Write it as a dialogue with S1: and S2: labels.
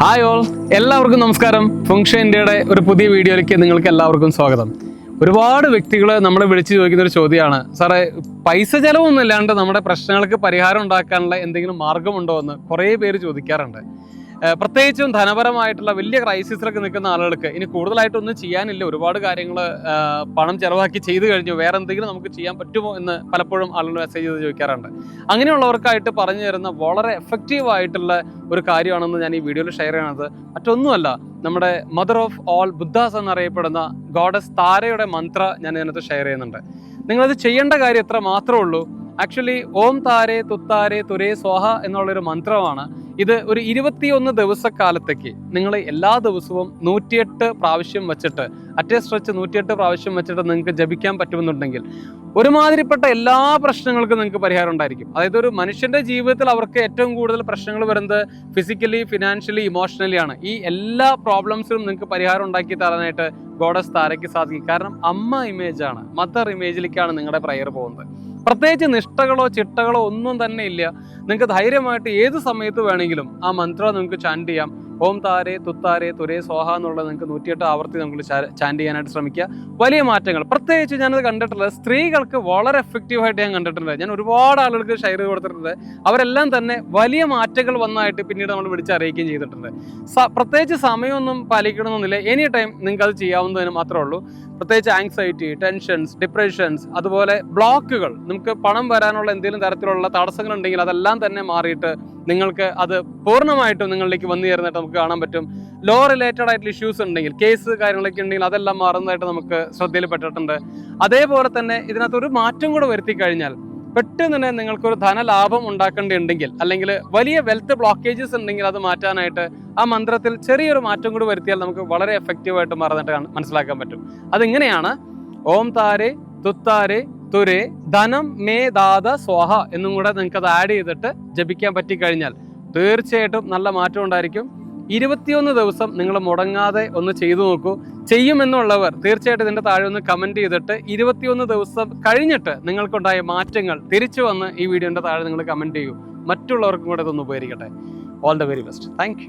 S1: Hi all എല്ലാവർക്കും നമസ്കാരം. Function ഇന്ത്യയുടെ ഒരു പുതിയ വീഡിയോയിലേക്ക് നിങ്ങൾക്ക് എല്ലാവർക്കും സ്വാഗതം. ഒരുപാട് വ്യക്തികൾ നമ്മൾ വിളിച്ചു ചോദിക്കുന്ന ഒരു ചോദ്യമാണ്. സാറേ പൈസ ചെലവൊന്നും ഇല്ലാണ്ട് നമ്മുടെ പ്രശ്നങ്ങൾക്ക് പരിഹാരം ഉണ്ടാക്കാനുള്ള എന്തെങ്കിലും മാർഗമുണ്ടോ എന്ന് കുറേ പേര് ചോദിക്കാറുണ്ട്. പ്രത്യേകിച്ചും ധനപരമായിട്ടുള്ള വലിയ ക്രൈസിസിലൊക്കെ നിൽക്കുന്ന ആളുകൾക്ക് ഇനി കൂടുതലായിട്ടൊന്നും ചെയ്യാനില്ല. ഒരുപാട് കാര്യങ്ങൾ പണം ചെലവാക്കി ചെയ്തു കഴിഞ്ഞു. വേറെ എന്തെങ്കിലും നമുക്ക് ചെയ്യാൻ പറ്റുമോ എന്ന് പലപ്പോഴും ആളുകൾ മെസ്സേജ് ചെയ്ത് ചോദിക്കാറുണ്ട്. അങ്ങനെയുള്ളവർക്കായിട്ട് പറഞ്ഞു തരുന്ന വളരെ എഫക്റ്റീവ് ആയിട്ടുള്ള ഒരു കാര്യമാണെന്ന് ഞാൻ ഈ വീഡിയോയിൽ ഷെയർ ചെയ്യണത്. മറ്റൊന്നുമല്ല നമ്മുടെ മദർ ഓഫ് ഓൾ ബുദ്ധാസ് എന്നറിയപ്പെടുന്ന ഗോഡസ് താരയുടെ മന്ത്ര ഞാൻ ഇതിനകത്ത് ഷെയർ ചെയ്യുന്നുണ്ട്. നിങ്ങളത് ചെയ്യേണ്ട കാര്യം എത്ര മാത്രമേ ഉള്ളൂ. ആക്ച്വലി ഓം താരേ തുത്താരേ തുരേ സ്വാഹ എന്നുള്ളൊരു മന്ത്രമാണ്. ഇത് ഒരു ഇരുപത്തിയൊന്ന് ദിവസക്കാലത്തേക്ക് നിങ്ങൾ എല്ലാ ദിവസവും നൂറ്റിയെട്ട് പ്രാവശ്യം വെച്ചിട്ട് അറ്റേ സ്ട്രെച്ച് നൂറ്റിയെട്ട് പ്രാവശ്യം വെച്ചിട്ട് നിങ്ങൾക്ക് ജപിക്കാൻ പറ്റുമെന്നുണ്ടെങ്കിൽ ഒരുമാതിരിപ്പെട്ട എല്ലാ പ്രശ്നങ്ങൾക്കും നിങ്ങൾക്ക് പരിഹാരം ഉണ്ടായിരിക്കും. അതായത് ഒരു മനുഷ്യന്റെ ജീവിതത്തിൽ അവർക്ക് ഏറ്റവും കൂടുതൽ പ്രശ്നങ്ങൾ വരുന്നത് ഫിസിക്കലി ഫിനാൻഷ്യലി ഇമോഷണലി ആണ്. ഈ എല്ലാ പ്രോബ്ലംസിനും നിങ്ങൾക്ക് പരിഹാരം ഉണ്ടാക്കി തരാനായിട്ട് ഗോഡസ് താരയ്ക്ക് സാധിക്കും. കാരണം അമ്മ ഇമേജാണ് മദർ ഇമേജിലേക്കാണ് നിങ്ങളുടെ പ്രയർ പോകുന്നത്. പ്രത്യേകിച്ച് നിഷ്ഠകളോ ചിട്ടകളോ ഒന്നും തന്നെ ഇല്ല. നിങ്ങൾക്ക് ധൈര്യമായിട്ട് ഏത് സമയത്ത് വേണമെങ്കിലും ആ മന്ത്രം നിങ്ങൾക്ക് ചാൻഡ് ചെയ്യാം. ഓം താരേ തുത്താരേ തുരേ സോഹ എന്നുള്ളത് നിങ്ങൾക്ക് നൂറ്റിയെട്ട് ആവർത്തി നമുക്ക് ചാൻഡ് ചെയ്യാനായിട്ട് ശ്രമിക്കുക. വലിയ മാറ്റങ്ങൾ. പ്രത്യേകിച്ച് ഞാനത് കണ്ടിട്ടുള്ളത് സ്ത്രീകൾക്ക് വളരെ എഫക്റ്റീവ് ആയിട്ട് ഞാൻ കണ്ടിട്ടുണ്ട്. ഞാൻ ഒരുപാട് ആളുകൾക്ക് ഷെയർ ചെയ്ത് കൊടുത്തിട്ടുണ്ട്. അവരെല്ലാം തന്നെ വലിയ മാറ്റങ്ങൾ വന്നായിട്ട് പിന്നീട് നമ്മൾ വിളിച്ചറിയിക്കുകയും ചെയ്തിട്ടുണ്ട്. പ്രത്യേകിച്ച് സമയമൊന്നും പാലിക്കണമെന്നില്ല. എനി ടൈം നിങ്ങൾക്ക് അത് ചെയ്യാവുന്നതിന് മാത്രമേ ഉള്ളൂ. പ്രത്യേകിച്ച് ആങ്സൈറ്റി ടെൻഷൻസ് ഡിപ്രഷൻസ് അതുപോലെ ബ്ലോക്കുകൾ നമുക്ക് പണം വരാനുള്ള എന്തെങ്കിലും തരത്തിലുള്ള തടസ്സങ്ങൾ ഉണ്ടെങ്കിൽ അതെല്ലാം തന്നെ മാറിയിട്ട് നിങ്ങൾക്ക് അത് പൂർണമായിട്ടും നിങ്ങളിലേക്ക് വന്നു ചേർന്നിട്ട് നമുക്ക് കാണാൻ പറ്റും. ലോ റിലേറ്റഡ് ആയിട്ടുള്ള ഇഷ്യൂസ് ഉണ്ടെങ്കിൽ കേസ് കാര്യങ്ങളൊക്കെ ഉണ്ടെങ്കിൽ അതെല്ലാം മാറുന്നതായിട്ട് നമുക്ക് ശ്രദ്ധയിൽപ്പെട്ടിട്ടുണ്ട് അതേപോലെ തന്നെ ഇതിനകത്ത് ഒരു മാറ്റം കൂടെ വരുത്തി കഴിഞ്ഞാൽ പെട്ടെന്ന് തന്നെ നിങ്ങൾക്കൊരു ധനലാഭം ഉണ്ടാക്കേണ്ടിയുണ്ടെങ്കിൽ അല്ലെങ്കിൽ വലിയ വെൽത്ത് ബ്ലോക്കേജസ് ഉണ്ടെങ്കിൽ അത് മാറ്റാനായിട്ട് ആ മന്ത്രത്തിൽ ചെറിയൊരു മാറ്റം കൂടി വരുത്തിയാൽ നമുക്ക് വളരെ എഫക്റ്റീവായിട്ട് മാറുന്നതായിട്ട് മനസ്സിലാക്കാൻ പറ്റും. അതിങ്ങനെയാണ് ഓം താരെ തുത്താരേ തുരേ ധനം മേ ദാത സ്വാഹ എന്നും കൂടെ നിങ്ങൾക്ക് അത് ആഡ് ചെയ്തിട്ട് ജപിക്കാൻ പറ്റിക്കഴിഞ്ഞാൽ തീർച്ചയായിട്ടും നല്ല മാറ്റം ഉണ്ടായിരിക്കും. ഇരുപത്തിയൊന്ന് ദിവസം നിങ്ങൾ മുടങ്ങാതെ ഒന്ന് ചെയ്തു നോക്കൂ. ചെയ്യുമെന്നുള്ളവർ തീർച്ചയായിട്ടും ഇതിന്റെ താഴെ ഒന്ന് കമന്റ് ചെയ്തിട്ട് ഇരുപത്തിയൊന്ന് ദിവസം കഴിഞ്ഞിട്ട് നിങ്ങൾക്കുണ്ടായ മാറ്റങ്ങൾ തിരിച്ചു വന്ന് ഈ വീഡിയോന്റെ താഴെ നിങ്ങൾ കമന്റ് ചെയ്യൂ. മറ്റുള്ളവർക്കും കൂടെ ഇതൊന്ന് ഉപകരിക്കട്ടെ. All the very best thank